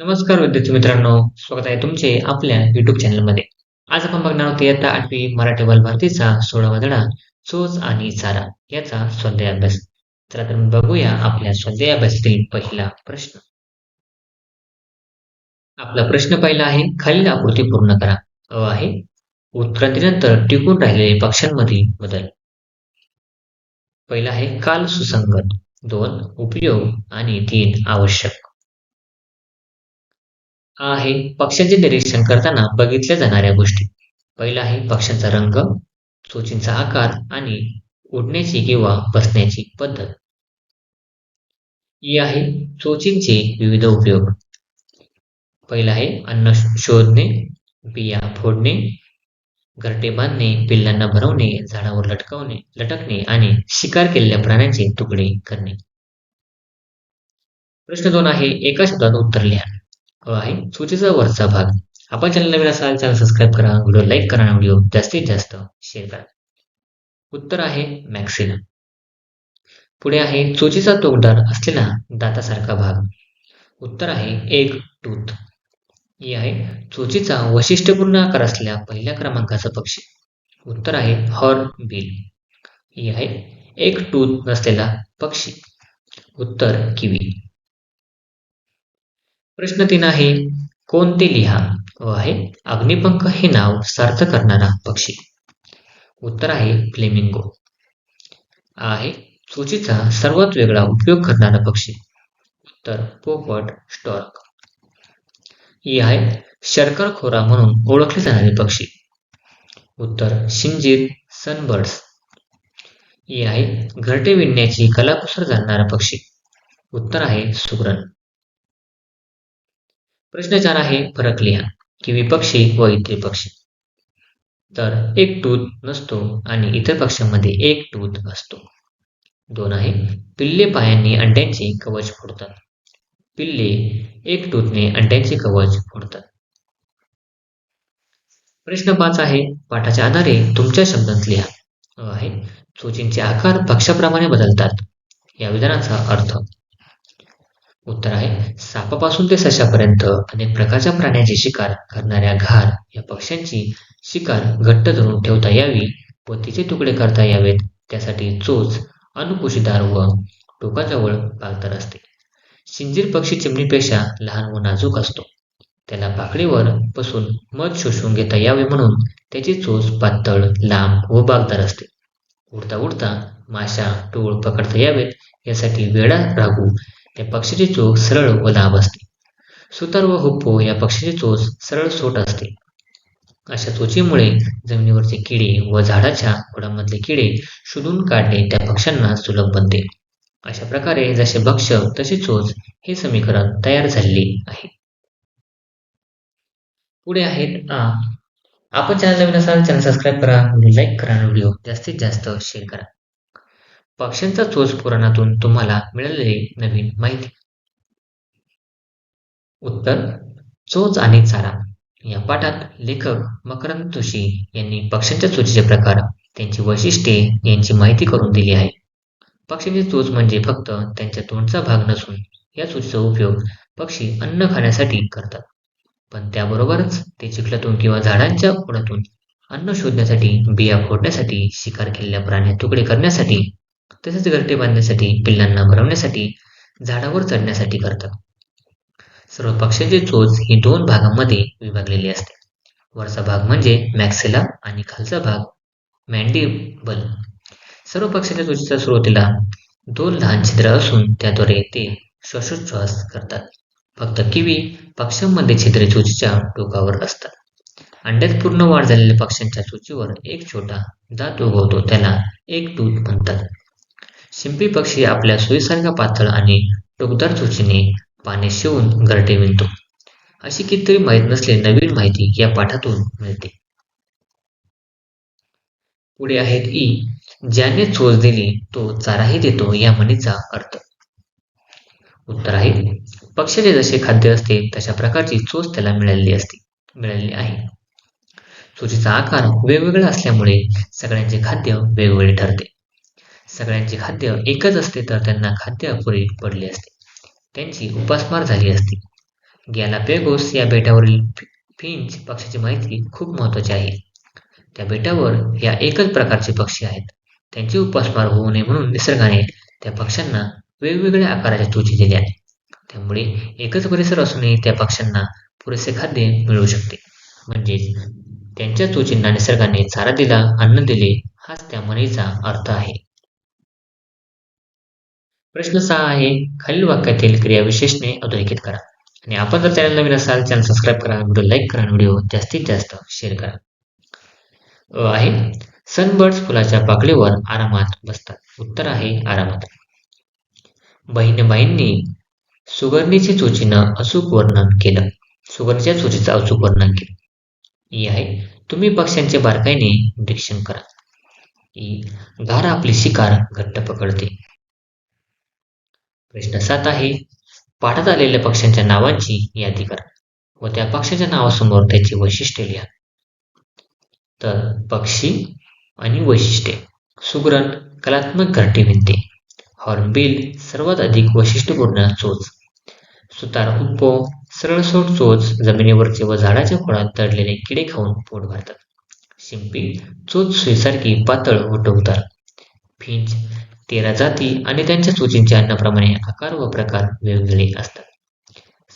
नमस्कार विद्यार्थी मित्रांनो स्वागत आहे तुमचे आपल्या युट्यूब चॅनलमध्ये आज आपण बघणार आहोत इयत्ता आठवी मराठी बालभारतीचा सोळावा धडा चोच आणि चारा याचा स्वाध्याय अभ्यास तर बघूया आपल्या स्वाध्याय अभ्यासातील पहिला प्रश्न. आपला प्रश्न पहिला आहे खालील आकृती पूर्ण करा. अ आहे उत्क्रांतीनंतर टिकून राहिलेले पक्ष्यांमधील बदल. पहिला आहे काल सुसंगत. दोन उपयोग आणि तीन आवश्यक. आहे पक्ष्यांचे निरीक्षण करताना बघितल्या जाणाऱ्या गोष्टी. पहिला आहे पक्ष्यांचा रंग चोचींचा आकार आणि उडण्याची किंवा बसण्याची पद्धत. ही आहे चोचींचे विविध उपयोग. पहिला आहे अन्न शोधणे बिया फोडणे घरटे बांधणे पिल्लांना भरवणे झाडावर लटकवणे लटकणे आणि शिकार केलेल्या प्राण्यांचे तुकडे करणे. प्रश्न दोन आहे एका शब्दात उत्तर लिहा. आहे. सूचीचा वरचा भाग. आपण चॅनल नवीन असाल चॅनल सबस्क्राईब करा. व्हिडिओ लाईक करा आणि व्हिडिओ जास्तीत जास्त शेअर करा. उत्तर आहे मॅक्सिला पुढे आहे चोचीचा तोकदार असलेला दातासारखा भाग. उत्तर आहे एक टूथ ही e आहे चोचीचा वैशिष्ट्यपूर्ण आकार असलेल्या पहिल्या क्रमांकाचा पक्षी. उत्तर आहे हॉर्न बिल ही आहे एक टूथ नसलेला पक्षी. उत्तर किवी प्रश्न तीन आहे कोणते लिहा? व आहे अग्निपंख हे नाव सार्थ करणारा पक्षी उत्तर आहे फ्लेमिंगो. आहे सूचीचा सर्वात वेगळा उपयोग करणारा पक्षी उत्तर पोपट स्टॉर्क. ही आहे शर्करखोरा म्हणून ओळखले जाणारे पक्षी उत्तर शिंजीर सनबर्ड्स. ही आहे घरटे विणण्याची कलाकुसर जाणणारा पक्षी उत्तर आहे सुगरण. प्रश्न चार आहे फरक लिहा की विपक्षी व इतर पक्षी. तर एक टूथ नसतो आणि इतर पक्ष्यांमध्ये एक टूथ असतो. दोन आहे पिल्ले पायांनी अंड्यांचे कवच फोडतात. पिल्ले एक टूथने अंड्यांचे कवच फोडतात. प्रश्न पाच आहे पाठाच्या आधारे तुमच्या शब्दांत लिहा. अ आहे चोचींचे आकार पक्षाप्रमाणे बदलतात. या विधानाचा अर्थ उत्तर आहे सापापासून ते सशापर्यंत अनेक प्रकारच्या प्राण्यांची शिकार करणाऱ्या घार या पक्ष्यांची शिकार घट्ट धरून ठेवता यावी व तिचे तुकडे करता यावेत त्यासाठी चोच अनुकुशीदार व टोकाजवळ पालतर असते. शिंजीर पक्षी चिमणीपेक्षा लहान व नाजूक असतो. त्याला पाकळीवर बसून मध शोषून घेता यावे म्हणून त्याची चोच पातळ लांब व बागदार असते. उडता उडता माशा टोळ पकडता यावेत यासाठी वेडा रागू त्या पक्षीची चोच सरळ व दाब असते. सुतार व हुप्पो या पक्षीची चोच सरळ सोट असते. अशा चोचीमुळे जमिनीवरचे किडे व झाडाच्या खोडामधले किडे शोधून काढणे त्या पक्ष्यांना सुलभ बनते. अशा प्रकारे जसे भक्ष तसे चोच हे समीकरण तयार झालेले आहे. पुढे आहेत आ. आपण चॅनल नवीन असाल चॅनल सबस्क्राईब करा लाईक करा व्हिडिओ जास्तीत जास्त शेअर करा. पक्ष्यांचा चोच पुराणातून तुम्हाला मिळालेली नवीन माहिती. उत्तर चोच आणि चारा. या पाठात लेखक मकरंद जोशी यांनी पक्ष्यांच्या चोचीचे प्रकार त्यांची वैशिष्ट्ये यांची माहिती करून दिली आहे. पक्ष्यांची चोच म्हणजे फक्त त्यांच्या तोंडचा भाग नसून या चोचीचा उपयोग पक्षी अन्न खाण्यासाठी करतात. पण त्याबरोबरच ते चिखलातून किंवा झाडांच्या खोडातून अन्न शोधण्यासाठी बिया फोडण्यासाठी शिकार केलेल्या प्राण्या तुकडे करण्यासाठी तसेच घरटे बांधण्यासाठी पिल्लांना भरवण्यासाठी झाडावर चढण्यासाठी करतात. सर्व पक्ष्यांची चोच ही दोन भागांमध्ये विभागलेली असते. वरचा भाग म्हणजे मॅक्सेला आणि खालचा भाग मॅन्डिबल सर्व पक्ष्याच्या चोचीच्या सुरुवातीला दोन लहान छिद्र असून त्याद्वारे ते श्वासोच्छ्वास करतात. फक्त किवी पक्ष्यांमध्ये छिद्रे चोचीच्या टोकावर असतात. अंड्यात पूर्ण वाढ झालेल्या पक्ष्यांच्या चोचीवर एक छोटा दात उगवतो त्याला एक दूध म्हणतात. शिंपी पक्षी आपल्या सोयीसारख्या पातळ आणि टोकदार चोचीने पाने शिवून घरटे विणतो. अशी कितीतरी माहीत नसले नवीन माहिती या पाठातून मिळते. पुढे आहेत ई ज्याने चोच दिली तो चाराही देतो या म्हणीचा अर्थ. उत्तर आहे पक्षाचे जसे खाद्य असते तशा प्रकारची चोच त्याला मिळालेली असते मिळालेली आहे. चोचीचा आकार वेगवेगळा असल्यामुळे सगळ्यांचे खाद्य वेगवेगळे ठरते. सगळ्यांचे खाद्य एकच असते तर त्यांना खाद्य अपुरी पडले असते. त्यांची उपासमार झाली असती. गॅलापेगोस या बेटावरील फिंच पक्षाची माहिती खूप महत्वाची आहे. त्या बेटावर या एकच प्रकारचे पक्षी आहेत. त्यांची उपासमार होऊ नये म्हणून निसर्गाने त्या पक्ष्यांना वेगवेगळ्या आकाराच्या चोची दिल्या त्यामुळे एकच परिसर असूनही त्या पक्ष्यांना पुरेसे खाद्य मिळू शकते. म्हणजेच त्यांच्या चोचींना निसर्गाने चारा दिला अन्न दिले हाच त्या मनीचा अर्थ आहे. प्रश्न सहा आहे खालील वाक्यातील क्रियाविशेषणे अधोरेखित करा. आणि आपण जर चॅनल नवीन असाल चॅनल सबस्क्राईब करा व्हिडिओ लाईक करा व्हिडिओ जास्तीत जास्त शेअर करा. अ आहे. सनबर्ड्स फुलाच्या पाकळीवर आरामात बसतात. उत्तर आहे आरामात. बहिणबाईंनी सुगरणीचे चोचीनं अचूक वर्णन केलं. सुगरणीच्या चोचीचं अचूक वर्णन केलं. ई आहे. तुम्ही पक्ष्यांचे बारकाईने निरीक्षण करा. ई घार आपली शिकार घट्ट पकडते. प्रश्न सात आहे पाठात आलेल्या पक्ष्यांच्या नावांची यादी करा व त्या पक्ष्याच्या नावासमोर त्याची वैशिष्ट्ये लिहा. तर पक्षी आणि वैशिष्ट्ये. सुगरण कलात्मक घरटी विणते हॉर्नबिल सर्वात अधिक वैशिष्ट्यपूर्ण चोच. सुतार उप्पो सरळसोट चोच जमिनीवरचे व झाडाच्या खोडात तडलेले किडे खाऊन पोट भरतात. शिंपी चोच सुईसारखी पातळ व टवतार फिंच तेरा जाती आणि त्यांच्या चोचींच्या अन्नाप्रमाणे आकार व प्रकार वेगवेगळे असतात.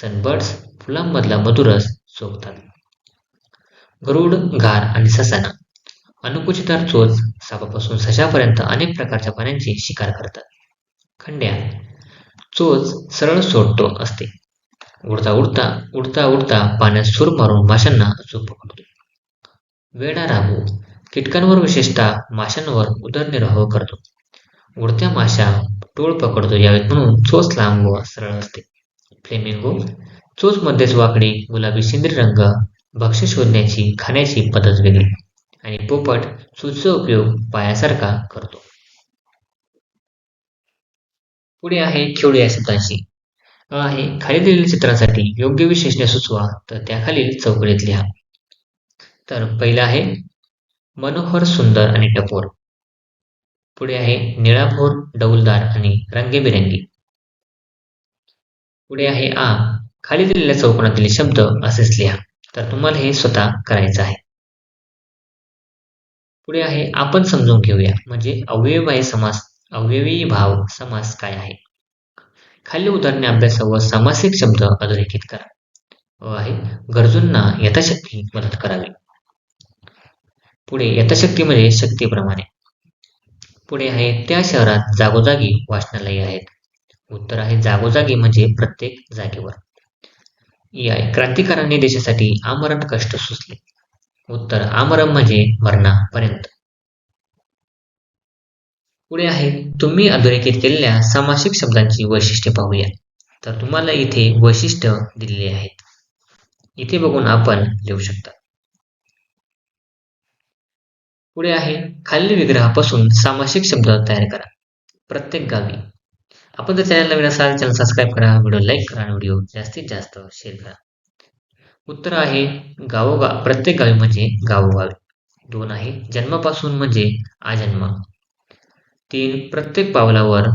सनबर्ड्स फुलांमधला मधुरस सोबतात. गरुड घार आणि ससाना अनुकुचितार चोच सापापासून सशापर्यंत अनेक प्रकारच्या प्राण्यांची शिकार करतात. खंड्या चोच सरळ सोडतो असते. उडता उडता उडता उडता पाण्यात सूर मारून माशांना अचूक पकडतो. वेडा राहू कीटकांवर विशेषतः माशांवर उदरनिर्वाह करतो. उडत्या माशा टोळ पकडतो यावेत म्हणून चोच लांब व सरळ असते. फ्लेमिंगो चोच मध्येच वाकडी गुलाबी शिंद्री रंग भक्ष्य शोधण्याची खाण्याची पद्धत वेगळी आणि पोपट चोचचा उपयोग पायासारखा करतो. पुढे आहे खेळू या शब्दांशी. आहे खाली दिलेल्या चित्रांसाठी योग्य विशेषणे सुचवा तर त्याखालील चौकडीत लिहा. तर पहिलं आहे मनोहर सुंदर आणि टपोर. पुढे आहे निळाभोर डौलदार आणि रंगेबिरंगी. पुढे आहे आ खाली दिलेल्या चौकोनातील शब्द असेच लिहा. तर तुम्हाला हे स्वतः करायचं आहे. पुढे आहे आपण समजून घेऊया म्हणजे अवयवबाई समास अव्ययी भाव समास काय आहे? खालील उदाहरणे अभ्यासावर सामासिक शब्द अधोरेखित करा. आहे गरजूंना यथाशक्ती मदत करावी. पुढे यथाशक्ती म्हणजे शक्तीप्रमाणे. पुढे आहे त्या शहरात जागोजागी वाचनालय आहेत. उत्तर आहे जागोजागी म्हणजे प्रत्येक जागेवर. ई आहे क्रांतिकारांनी देशासाठी आमरण कष्ट सुचले. उत्तर आमरण म्हणजे मरणापर्यंत. पुढे आहे तुम्ही अधोरेखित केलेल्या सामासिक शब्दांची वैशिष्ट्ये पाहूया. तर तुम्हाला इथे वैशिष्ट्य दिलेले आहेत. इथे बघून आपण लिहू शकता. पुढे आहे खालील विग्रहापासून सामासिक शब्द तयार करा. प्रत्येक गावी. आपण जर चॅनल नवीन असाल चॅनल सबस्क्राईब करा व्हिडिओ लाईक करा आणि व्हिडिओ जास्तीत जास्त शेअर करा. उत्तर आहे गावोगाव. प्रत्येक गावी म्हणजे गावोगावी. दोन आहे जन्मापासून म्हणजे आजन्म. तीन प्रत्येक पावलावर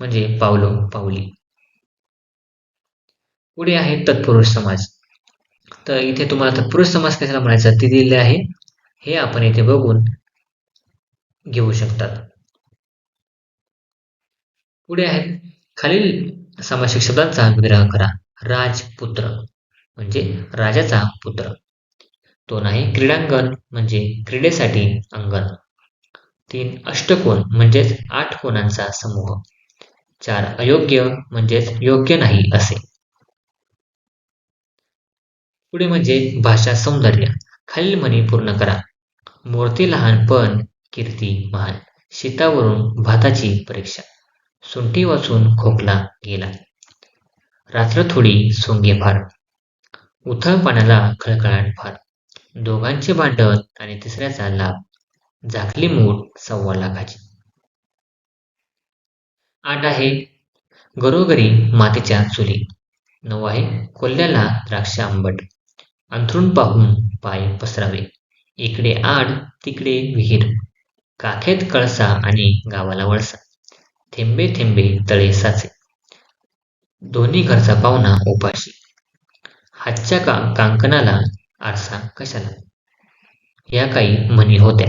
म्हणजे पावलो पावली पुढे आहे तत्पुरुष समाज. तर इथे तुम्हाला तत्पुरुष समाज कशाला म्हणायचा? ते दिलेले आहे. हे आपण इथे बघून घेऊ शकतात. पुढे आहे खालील सामासिक शब्दांचा विग्रह करा. राजपुत्र म्हणजे राजाचा पुत्र. दोन आहे क्रीडांगण म्हणजे क्रीडेसाठी अंगण. तीन अष्टकोन म्हणजेच आठ कोणांचा समूह. चार अयोग्य म्हणजेच योग्य नाही असे. पुढे म्हणजे भाषा सौंदर्य. खालील म्हणी पूर्ण करा. मूर्ती लहान पण कीर्ती महान शेतावरून भाताची परीक्षा. सुंटी वाचून खोकला गेला. रात्र थोडी सोंगे फार. उथळ पाण्याला खळखळाट फार. दोघांचे भांडण आणि तिसऱ्याचा लाभ. झाकली मूठ सव्वा लाखाची. आठ आहे. घरोघरी मातीच्या चुली. नऊ आहे. कोल्ह्याला द्राक्ष आंबट. अंथरून पाहून पाय पसरावे. इकडे आड तिकडे विहीर काखेत कळसा आणि गावाला वळसा थेंबे थेंबे तळे साचे. दोन्ही घरचा पाहुणा उपाशी. हातच्या का कांकणाला आरसा कशाला? या काही म्हणी होत्या.